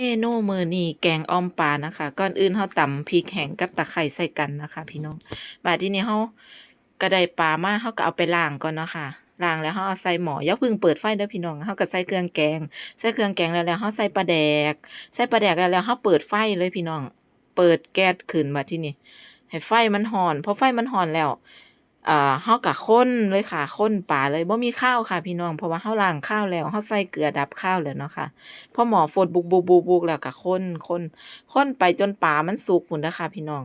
เมนูมื้อนี้แกงอ่อมปลานะคะ ก่อนอื่นเราตำพริกแห้งกับตะไคร้ใส่กันนะคะ พี่น้องบัดที่นี้เราก็ไดปลามาเราก็เอาไปล้างก่อนเนาะค่ะล้างแล้วเราเอาใส่หม้อย่าพิ่งเปิดไฟเด้อพี่น้องเราก็ใส่เครื่องแกง ใส่เครื่องแกงแล้วแล้วเราใส่ปลาแดก ใส่ปลาแดกแล้วแล้วเราเปิดไฟเลยพี่น้อง เปิดแก๊สขึ้นบัดทีนี้ให้ไฟมันร้อนพอไฟมันร้อนแล้ว อ่าเฮาก็คนเลยค่ะ คนปลาเลยบ่มีข้าวค่ะพี่น้อง เพราะว่าเฮาล้างข้าวแล้วเฮาใส่เกลือดับข้าวแล้วเนาะค่ะ พอหมอฟดบุกบุกบุกบุกแล้วก็คนคนคนไปจนปลามันสุกพุ่นนะคะพี่น้อง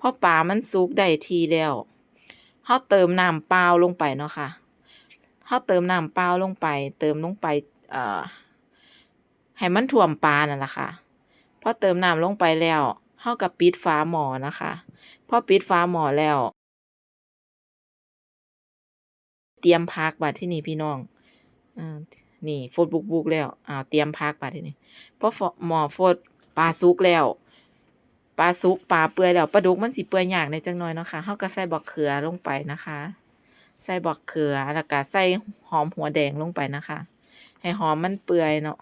พอปลามันสุกได้ทีแล้วเฮาเติมน้ำเปล่าลงไปเนาะค่ะเฮาเติมน้ำเปล่าลงไป เติมลงไปเอ่อให้มันท่วมปลานั่นล่ะค่ะ พอเติมน้ำลงไปแล้วเฮาก็ปิดฝาหม้อนะคะ พอปิดฝาหม้อแล้ว เตรียมผักบัดที่นี้พี่น้องเออนี่โฟดบุกๆแล้วอ้าวเตรียมพักบัดที่นี้พอฟหมอโฟดปลาสุกแล้วปลาสุกปลาเปื่อยแล้วปลาดุกมันสิเปื่อยยากในจังน้อยเนาะค่ะเฮาก็ใส่บักเขือลงไปนะคะ ใส่บักเขือแล้วก็ใส่หอมหัวแดงลงไปนะคะ ให้หอมมันเปื่อยเนาะ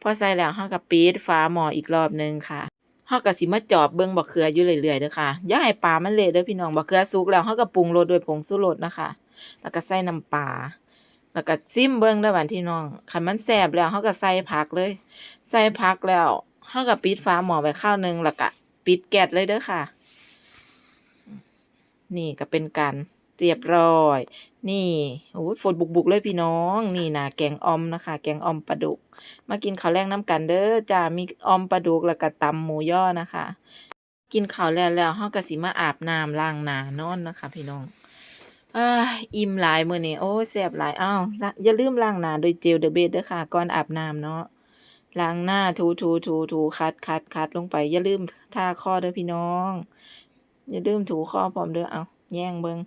พอใส่แล้วเฮาก็ปิดฝาหม้ออีกรอบหนึงค่ะ เฮาก็สิมาจอบเบิ่งบักเขืออยู่เรื่อยๆเด้อค่ะอย่าให้ปลามันเละเด้อพี่น้องบักเขือสุกแล้วเฮาก็ปรุงรสด้วยผงชูรสนะคะ แล้วก็ใส่น้ำปลาแล้วก็ซิมเบิ่งเด้อบัดพี่น้องคันมันแซ่บแล้วเฮาก็ใส่ผักเลย ใส่ผักแล้วเฮาก็ปิดฝาหม้อไว้ข้าวหนึงแล้วก็ปิดแก๊สเลยเด้อค่ะ นี่ก็เป็นการ เรียบร้อย นี่โอ้ฝนบุกๆเลยพี่น้อง นี่นะแกงออมนะคะ แกงออมปลาดุก มากินข้าวแลงน้ำกันเด้อจ้ามีออมปลาดุกแล้วก็ตำหมูย่อนะคะ กินข้าวแล้วแล้วเฮาก็สิมาอาบน้ำล้างหน้านอนนะคะ พี่น้องเอ้ยอิ่มหลายมื้อนี้โอ้แซ่บหลายอ้าวอย่าลืมล้างหน้าด้วยเจลเดอะเบสเด้อค่ะ ก่อนอาบน้ำเนาะล้างหน้าถูถูถูถูคัดคัดคัดลงไป อย่าลืมทาคอเด้อพี่น้อง อย่าลืมถูคอพร้อมเด้อเอา แย่งเบิง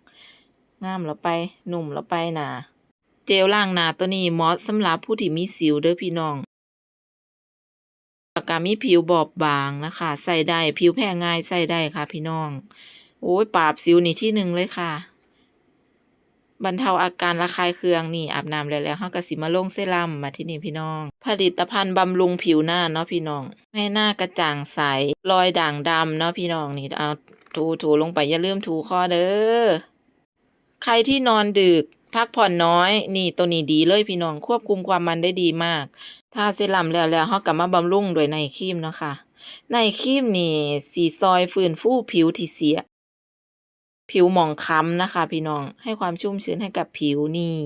งามแล้วไป หนุ่มแล้วไปหนาเจลล้างหน้าตัวนี้เหมาะสำหรับผู้ที่มีสิวเด้อพี่น้องแล้วก็มีผิวบอบบางนะคะใส่ได้ผิวแพ้ง่ายใส่ได้ค่ะ พี่น้อง โอ้ยปราบสิวนี่ที่หนึ่งเลยค่ะ บรรเทาอาการระคายเคืองนี่อาบน้ำแล้วแล้วเฮาก็สิมาลงเซรั่มมาที่นี่พี่น้อง ผลิตภัณฑ์บำรุงผิวหน้าเนาะพี่น้องให้หน้ากระจ่างใสรอยด่างดำเนาะพี่น้องนี่เอา ถูถูลงไปอย่าลืมถูคอเด้อ ใครที่นอนดึก พักผ่อนน้อย นี่ตัวนี้ดีเลยพี่น้องควบคุมความมันได้ดีมากทาเซรั่มแล้วแล้วเฮาก็มาบำรุงด้วยไนครีมเนาะค่ะไนครีมนี่สีซอยฟื้นฟูผิวที่เสีย ผิวหมองคล้ำนะคะ พี่น้องให้ความชุ่มชื้นให้กับผิวนี่